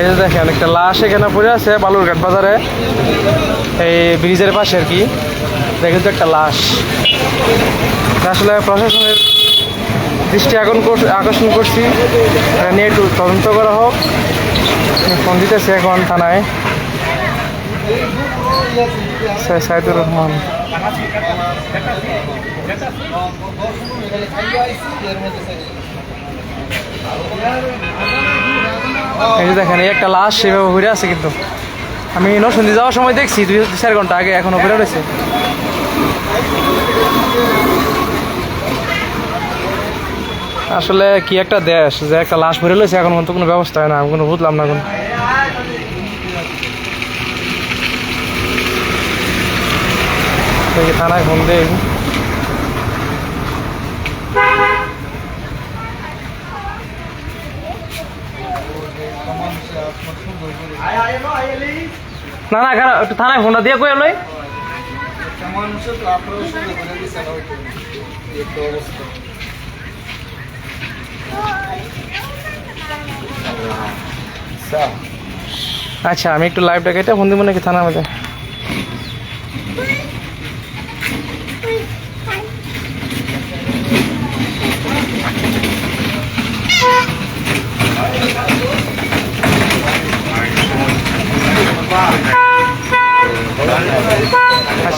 এই যে দেখেন, একটা লাশ এখানে পড়ে আছে বালুরঘাট বাজারে। এই ব্রিজের পাশে আর কি। দেখেন তো একটা লাশ। আসলে প্রশাসনের দৃষ্টি আকর্ষণ কর- আকর্ষণ করছি। নিয়ে একটু তদন্ত করা হোক। ফোন দিতেছি এখন থানায়। সাইদুর রহমান। এই যে দেখেন, এই একটা লাশ সেভাবে ঘুরে আছে কিন্তু। আমি নরসিংদী যাওয়ার সময় দেখছি, দুই চার ঘণ্টা আগে এখনও ঘুরে রয়েছে। আসলে কি একটা দেশ যে একটা লাশ ভরে রয়েছে এখন কোনো ব্যবস্থা হয় না, আমি কোনো বুঝলাম না কোনো। থানায় ফোন দেই। না না কেন একটু থানায় ফোনটা দিয়ে কই লই আচ্ছা আমি একটু লাইভটা কেটে ফোন দিব নাকি থানার মধ্যে?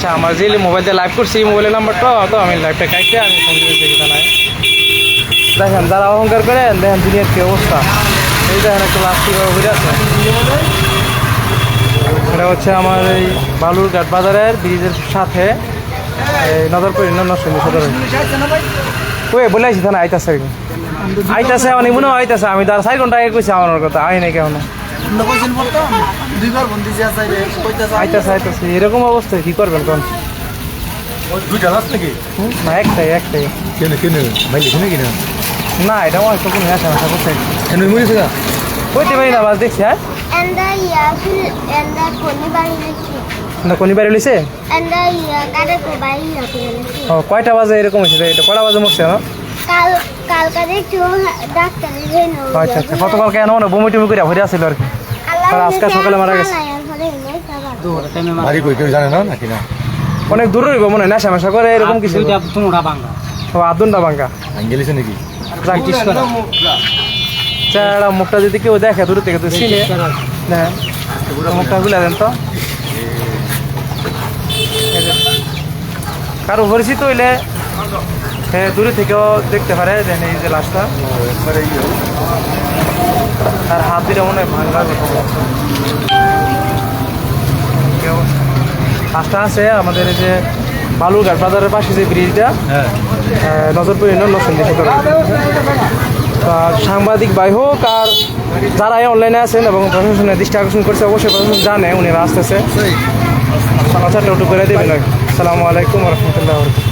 আচ্ছা আমার যে মোবাইল দিয়ে লাইভ করছি, এই মোবাইলের নাম্বারটা তো আমি লাইভটা কাটতে আমি থানায় দেখেন, যারা অহংকার করেন, দেখেন দুনিয়ার কি অবস্থা। এই দেখেন একটা লাস্ট কীভাবে ঘুরে আছে এটা হচ্ছে আমার এই বালুরঘাট বাজারের ব্রিজের সাথে নজরপুর নরসিংহ সদর। ওই, বলে আইছি থানা, আইতাছে। আইতাছে মানে মনে হয় আইতাছে, আমি তার চার ঘণ্টা আগে কইছি আমার কথা আই নাই। কেমন দুইবার বন্দি যে আছে কইতাছে। আইতাছে আইতাছে। এরকম অবস্থায় কি করবেন কোন? দুইটা লাশ নাকি? না একটাই একটাই। কেন কেন? ভাই লিখুন কিনা? না এটা আমার তো কোনো করছে কেন মরেছে না কইতে পারি না বাস দেখছি হ্যাঁ? না কোনি বাড়ি লইছে. ও কয়টা বাজে এরকম হয়েছে এটা কটা বাজে মরছে না? cuma আচ্ছা আচ্ছা গতকাল কেন মানে বমি টমি করে ভরে আসছিল আর কি। আজকে সকালে মারা গেছে। বাড়ি কই কেউ জানে না নাকি না? অনেক দূর রইব মনে হয় নেশা মেশা করে এরকম কিছু। তোমরা বাংলা ও আদুনটা বাঙ্গা। আঙ্গেলিছে নাকি? চেহারা মুখটা যদি কেউ দেখে দূর থেকে তো চিনে। হ্যাঁ। মুখটা খুলে দেন তো। কারও পরিচিত হইলে হ্যাঁ দূরে থেকেও দেখতে পারে এই যে লাশটা। আর হাত দিলে মনে হয় ভাঙা আছে আমাদের এই যে বালুরঘাট বাজারের পাশে যে ব্রিজটা। হ্যাঁ। নজরপুর ইউনিয়ন আর সাংবাদিক ভাই হোক আর যারা অনলাইনে আছেন এবং প্রশাসনের দৃষ্টি আকর্ষণ করছে অবশ্যই প্রশাসন জানে উনি আসতেছে। সমাচারটা একটু করে দেবেন সালামু আলাইকুম রহমতুল্লাহ